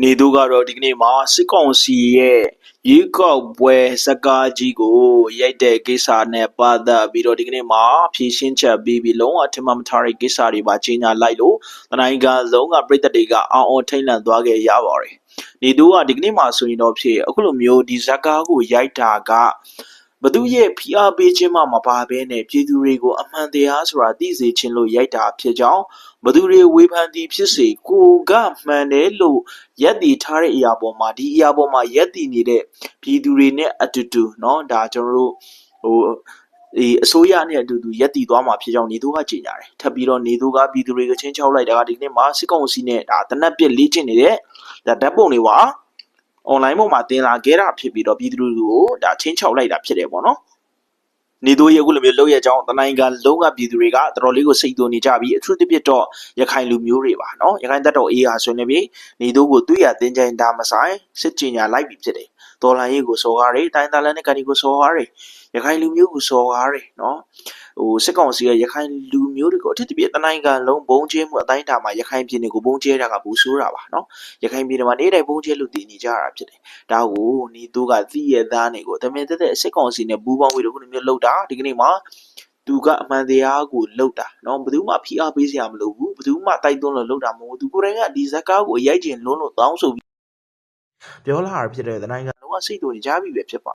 နေသူကတော့ဒီကနေ့မှာစစ်ကောင်စီရဲ့ရေကောက်ပွဲစကားကြီးကိုရိုက်တဲ့ကိစ္စနဲ့ပတ်သက်ပြီးတော့ဒီကနေ့မှာဖြည့်ရှင်းချက်ပြီးပြီးလုံးဝအထင်မှမထားတဲ့ကိစ္စတွေပါကြီးညာလိုက်လို့တနိုင်ကလုံးကပြည်သက်တွေကအောင်းအောင်းထိတ်လန့်သွားခဲ့ရပါတယ်နေသူကဒီကနေ့မှာဆိုရင်တော့ဖြစ်အခုလိုမျိုးဒီဇက်ကားကိုရိုက်တာက ဘသူရဲ့ဖိအားပေးခြင်းမှမပါဘဲနဲ့ပြည်သူတွေကိုအမှန်တရားဆိုတာသိစေခြင်းလို့ရိုက်တာဖြစ်ကြောင်းဘသူတွေဝေဖန်သည်ဖြစ်စေကိုကမှန်တယ်လို့ ရက်တည်ထားတဲ့အရာပေါ်မှာဒီအရာပေါ်မှာရက်တည်နေတဲ့ပြည်သူတွေနဲ့အတူတူเนาะဒါကျွန်တော်တို့ဟိုဒီအစိုးရနဲ့အတူတူရက်တည်သွားမှာဖြစ်ကြောင်းနေသူကကြေညာတယ်ထပ်ပြီးတော့နေသူကပြည်သူတွေကချင်းချောက်လိုက်တာကဒီနေ့မှာစစ်ကောင်စီနဲ့ဒါတနက်ပြစ်လေ့ကျင့်နေတဲ့ဒါဓာတ်ပုံတွေပါ online ပေါ်မှာတင်လာခဲ့တာဖြစ်ပြီးတော့ပြည်သူတွေကိုဒါချင်းချောက်လိုက်တာဖြစ်တယ်ပေါ့နော်နေသူရဲ့အခုလိုမျိုးလောက်ရကြောင်းတနိုင်ကလုံးကပြည်သူတွေကတော်တော်လေးကိုစိတ်သွနေကြပြီးအထူးသဖြင့်တော့ရခိုင်လူမျိုးတွေပါနော်ရခိုင်တပ်တော်အေးဟာဆိုနေပြီနေတို့ကိုတွေ့ရတင်ကြင်ဒါမဆိုင်စစ်ကြင်ညာလိုက်ပြီဖြစ်တယ်။တော်လိုင်းရေးကိုစော်ကားတယ်တိုင်းသားလည်းနဲ့ကန်ဒီကိုစော်ကားတယ် ရခိုင်လူမျိုးကိုစော်ကားတယ်နော်ဟိုစစ်ကောင်စီကရခိုင်လူမျိုးတွေကိုအထက်တပြည့်တနိုင်ကလုံးဘုံကျဲမှုအတိုင်းတာမှာရခိုင်ပြည်နယ်ကိုဘုံကျဲတာကဘူးဆိုးတာပါနော်ရခိုင်ပြည်နယ်မှာနေတိုင်းဘုံကျဲလို့တည်နေကြတာဖြစ်တယ်ဒါကိုနေတို့ကသိရသားနေကိုတမင်တက်တဲ့စစ်ကောင်စီနဲ့ဘူးပေါင်းဝေးတို့ခုလိုမျိုးလောက်တာဒီကနေ့မှာသူကအမှန်တရားကိုလှုပ်တာเนาะဘယ်သူမှဖိအားပေးစရာမလိုဘူးဘယ်သူမှတိုက်တွန်းလို့လှုပ်တာမဟုတ်ဘူးသူကိုယ်တိုင်ကဒီဇက်ကားကိုရိုက်ကျင်လုံးလို့တောင်းဆိုပြီးပြောလာတာဖြစ်တဲ့နိုင်ငံလုံးဝစိတ်တူနေကြပြီပဲဖြစ်ပါ